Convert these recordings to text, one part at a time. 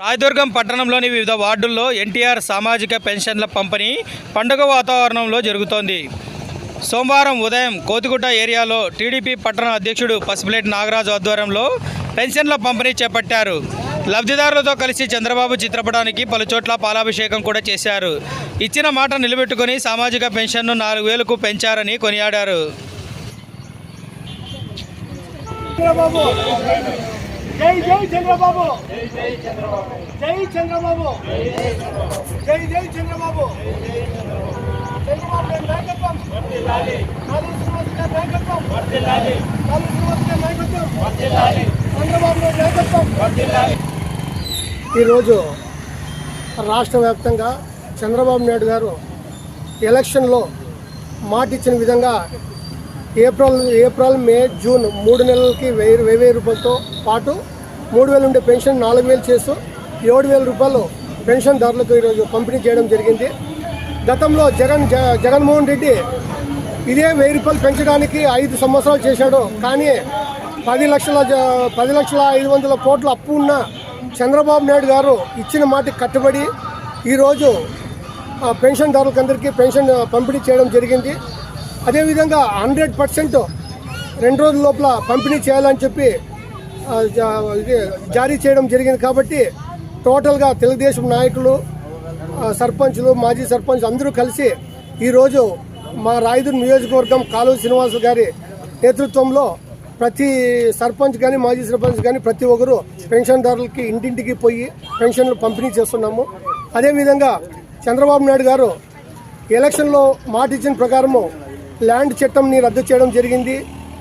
రాయదుర్గం పట్టణంలోని వివిధ వార్డుల్లో ఎన్టీఆర్ సామాజిక పెన్షన్ల పంపిణీ పండుగ వాతావరణంలో జరుగుతోంది. సోమవారం ఉదయం కోతిగుట్ట ఏరియాలో టీడీపీ పట్టణ అధ్యక్షుడు పసిపిలేటి నాగరాజు ఆధ్వర్యంలో పెన్షన్ల పంపిణీ చేపట్టారు. లబ్ధిదారులతో కలిసి చంద్రబాబు చిత్రపటానికి పలుచోట్ల పాలాభిషేకం కూడా చేశారు. ఇచ్చిన మాట నిలబెట్టుకుని సామాజిక పెన్షన్ను నాలుగు వేలకు పెంచారని కొనియాడారు. జై జై చంద్రబాబు. జై చంద్రబాబు. జై జై చంద్రబాబు. నాయకత్వం? నాయకత్వం? చంద్రబాబు ఈరోజు రాష్ట్ర వ్యాప్తంగా చంద్రబాబు నాయుడు గారు ఎలక్షన్లో మాట ఇచ్చిన విధంగా ఏప్రిల్ ఏప్రిల్ మే జూన్ మూడు నెలలకి వెయ్యి వెయ్యి వెయ్యి రూపాయలతో పాటు మూడు వేలు ఉండే పెన్షన్ నాలుగు వేలు చేస్తూ ఏడు వేల రూపాయలు పెన్షన్దారులకు ఈరోజు పంపిణీ చేయడం జరిగింది. గతంలో జగన్ జ- జగన్మోహన్ రెడ్డి ఇదే వెయ్యి రూపాయలు పెంచడానికి ఐదు సంవత్సరాలు చేశాడు. కానీ పది లక్షల జ- పది లక్షల ఐదు వందల కోట్ల అప్పు ఉన్న చంద్రబాబు నాయుడు గారు ఇచ్చిన మాటకి కట్టుబడి ఈరోజు పెన్షన్ పెన్షన్దారులకు అందరికీ పెన్షన్ పంపిణీ చేయడం జరిగింది. అదేవిధంగా హండ్రెడ్ పర్సెంట్ రెండు రోజుల లోపల పంపిణీ చేయాలని చెప్పి జారీ చేయడం జరిగింది కాబట్టి టోటల్గా తెలుగుదేశం నాయకులు సర్పంచ్లు మాజీ సర్పంచ్ అందరూ కలిసి ఈరోజు మా రాయదూరు నియోజకవర్గం కాలువ శ్రీనివాస్ గారి నేతృత్వంలో ప్రతి సర్పంచ్ కానీ మాజీ సర్పంచ్ కానీ ప్రతి ఒక్కరు పెన్షన్దారులకి ఇంటింటికి పోయి పెన్షన్లు పంపిణీ చేస్తున్నాము. అదేవిధంగా చంద్రబాబు నాయుడు గారు ఎలక్షన్లో మాట ఇచ్చిన ప్రకారము ల్యాండ్ చట్టంని రద్దు చేయడం జరిగింది.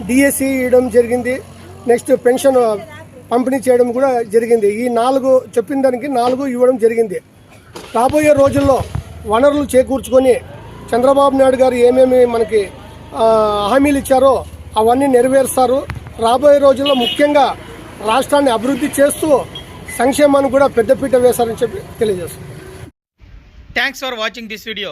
డిఎస్సి ఇవ్వడం జరిగింది. నెక్స్ట్ పెన్షన్ పంపిణీ చేయడం కూడా జరిగింది. ఈ నాలుగు చెప్పిన దానికి నాలుగు ఇవ్వడం జరిగింది. రాబోయే రోజుల్లో వనరులు చేకూర్చుకొని చంద్రబాబు నాయుడు గారు ఏమేమి మనకి హామీలు ఇచ్చారో అవన్నీ నెరవేరుస్తారు. రాబోయే రోజుల్లో ముఖ్యంగా రాష్ట్రాన్ని అభివృద్ధి చేస్తూ సంక్షేమాన్ని కూడా పెద్దపీట వేశారని చెప్పి తెలియజేస్తుంది thanks for watching this video